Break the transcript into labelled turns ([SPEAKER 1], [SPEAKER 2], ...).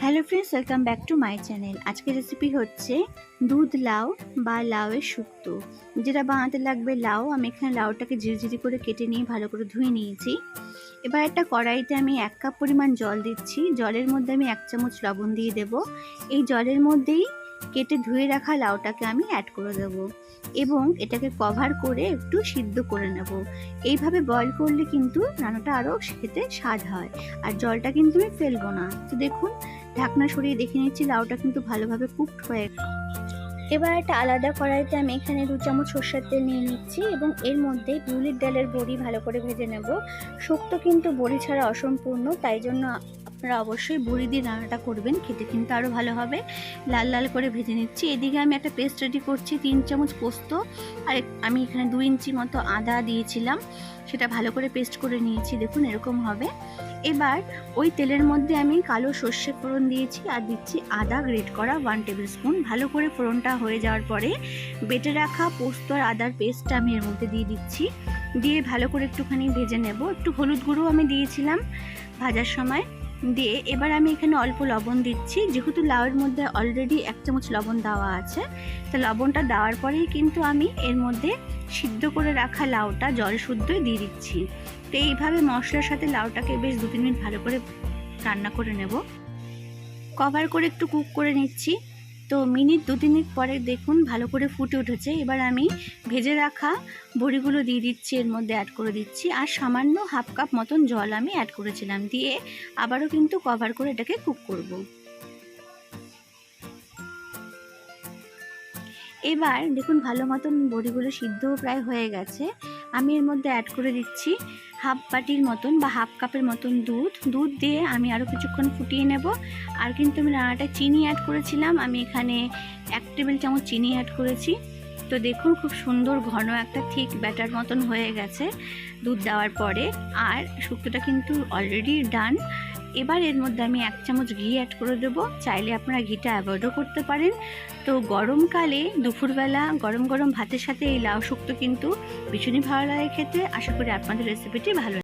[SPEAKER 1] Hello friends welcome back to my channel আজকের recipe হচ্ছে দুধ লাউ বা লাউয়ের শুক্তো। যেটা বানাতে লাগবে লাউ, আমি এখানে লাউটাকে ঝিরিঝিরি করে কেটে নিয়ে ভালো করে ধুয়ে নিয়েছি। এবার একটা কড়াইতে আমি এক কাপ পরিমাণ জল দিচ্ছি। জলের মধ্যে আমি এক চামচ লবণ দিয়ে দেব। এই জলের মধ্যেই কেটে ধুয়ে রাখা লাউটাকে আমি অ্যাড করে দেব। এবং এটাকে কভার করে একটু সিদ্ধ করে নেব। এইভাবে বয়ল করলে কিন্তু রান্নাটা আরও খেতে স্বাদ হয়। আর জলটা কিন্তু আমি ফেলব না। তো দেখুন ঢাকনা সরিয়ে দেখে নিচ্ছি লাউটা কিন্তু ভালোভাবে কুকড হয়ে এবার একটা আলাদা কড়াইতে আমি এখানে দু চামচ সর্ষের তেল নিয়ে নিচ্ছি এবং এর মধ্যে বিউলির ডালের বড়ি ভালো করে ভেজে নেব। শুক্তো কিন্তু বড়ি ছাড়া অসম্পূর্ণ, তাই জন্য আপনারা অবশ্যই বড়ি দিয়ে রান্নাটা করবেন, খেতে কিন্তু আরও ভালো হবে। লাল লাল করে ভেজে নিচ্ছি। এদিকে আমি একটা পেস্ট রেডি করছি, তিন চামচ পোস্ত। আর আমি এখানে দু ইঞ্চি মতো আদা দিয়েছিলাম। সেটা ভালো করে পেস্ট করে নিয়েছি, দেখুন এরকম হবে। এবার ওই তেলের মধ্যে আমি কালো সর্ষে ফোড়ন দিয়েছি আর দিচ্ছি আদা গ্রেট করা ওয়ান টেবিল স্পুন ভালো করে ফোড়নটা হয়ে যাওয়ার পরে বেটে রাখা পোস্ত আর আদার পেস্টটা আমি এর মধ্যে দিয়ে দিচ্ছি। দিয়ে ভালো করে একটুখানি ভেজে নেব। একটু হলুদ গুঁড়ো আমি দিয়েছিলাম ভাজার সময়। দিয়ে এবার আমি এখানে অল্প লবণ দিচ্ছি। যেহেতু লাউয়ের মধ্যে অলরেডি এক চামচ লবণ দেওয়া আছে, তো লবণটা দেওয়ার পরেই কিন্তু আমি এর মধ্যে সিদ্ধ করে রাখা লাউটা জল শুদ্ধই দিয়ে দিচ্ছি। তো এইভাবে মশলার সাথে লাউটাকে বেশ দু তিন মিনিট ভালো করে রান্না করে নেব। কভার করে একটু কুক করে নিচ্ছি। তো মিনিট দু তিন মিনিট পরে দেখুন ভালো করে ফুটে উঠেছে। এবার আমি ভেজে রাখা বড়িগুলো দিয়ে দিচ্ছি, এর মধ্যে অ্যাড করে দিচ্ছি। আর সামান্য হাফ কাপ মতন জল আমি অ্যাড করেছিলাম, দিয়ে আবারও কিন্তু কভার করে এটাকে কুক করব। এবার দেখুন ভালো মতন বড়িগুলো সিদ্ধও প্রায় হয়ে গেছে। আমি এর মধ্যে অ্যাড করে দিচ্ছি হাফ বাটির মতন বা হাফ কাপের মতন দুধ। দুধ দিয়ে আমি আরও কিছুক্ষণ ফুটিয়ে নেব। আর কিন্তু আমি রান্নাটা চিনি অ্যাড করেছিলাম। আমি এখানে এক টেবিল চামচ চিনি অ্যাড করেছি। তো দেখুন খুব সুন্দর ঘন একটা ঠিক ব্যাটার মতন হয়ে গেছে দুধ দেওয়ার পরে। আর শুক্তোটা কিন্তু অলরেডি ডান এবার এর মধ্যে আমি এক চামচ ঘি অ্যাড করে দেবো। চাইলে আপনারা ঘিটা অ্যাভয়েডও করতে পারেন। তো গরমকালে দুপুরবেলা গরম গরম ভাতের সাথে এই লাউ শুক্তো কিন্তু ভীষণই ভালো লাগে খেতে। আশা করি আপনাদের রেসিপিটি ভালো